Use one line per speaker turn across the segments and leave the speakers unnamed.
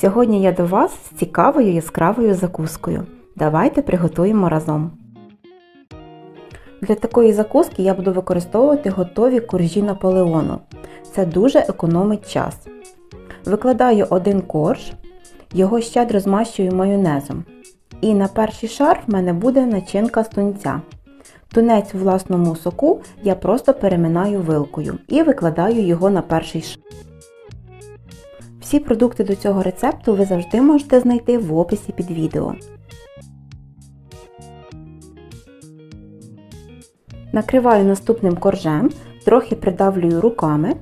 Сьогодні я до вас з цікавою яскравою закускою. Давайте приготуємо разом. Для такої закуски я буду використовувати готові коржі наполеону. Це дуже економить час. Викладаю один корж, його щедро змащую майонезом. І на перший шар в мене буде начинка з тунця. Тунець в власному соку я просто переминаю вилкою і викладаю його на перший шар. Всі продукти до цього рецепту ви завжди можете знайти в описі під відео. Накриваю наступним коржем, трохи придавлюю руками.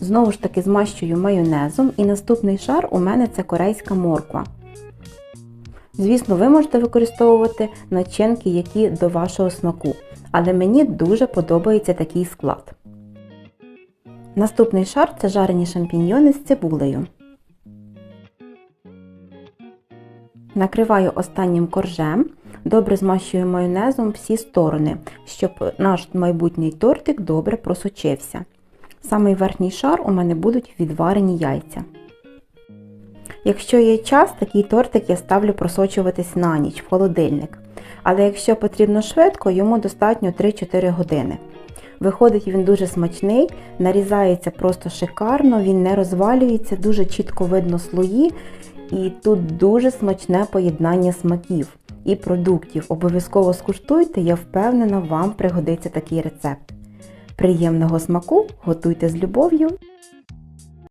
Знову ж таки змащую майонезом і наступний шар у мене це корейська морква. Звісно, ви можете використовувати начинки, які до вашого смаку, але мені дуже подобається такий склад. Наступний шар це жарені шампіньйони з цибулею. Накриваю останнім коржем, добре змащую майонезом всі сторони, щоб наш майбутній тортик добре просочився. Самий верхній шар у мене будуть відварені яйця. Якщо є час, такий тортик я ставлю просочуватись на ніч в холодильник. Але якщо потрібно швидко, йому достатньо 3-4 години. Виходить він дуже смачний, нарізається просто шикарно, він не розвалюється, дуже чітко видно слої. І тут дуже смачне поєднання смаків і продуктів. Обов'язково скуштуйте, я впевнена, вам пригодиться такий рецепт. Приємного смаку, готуйте з любов'ю!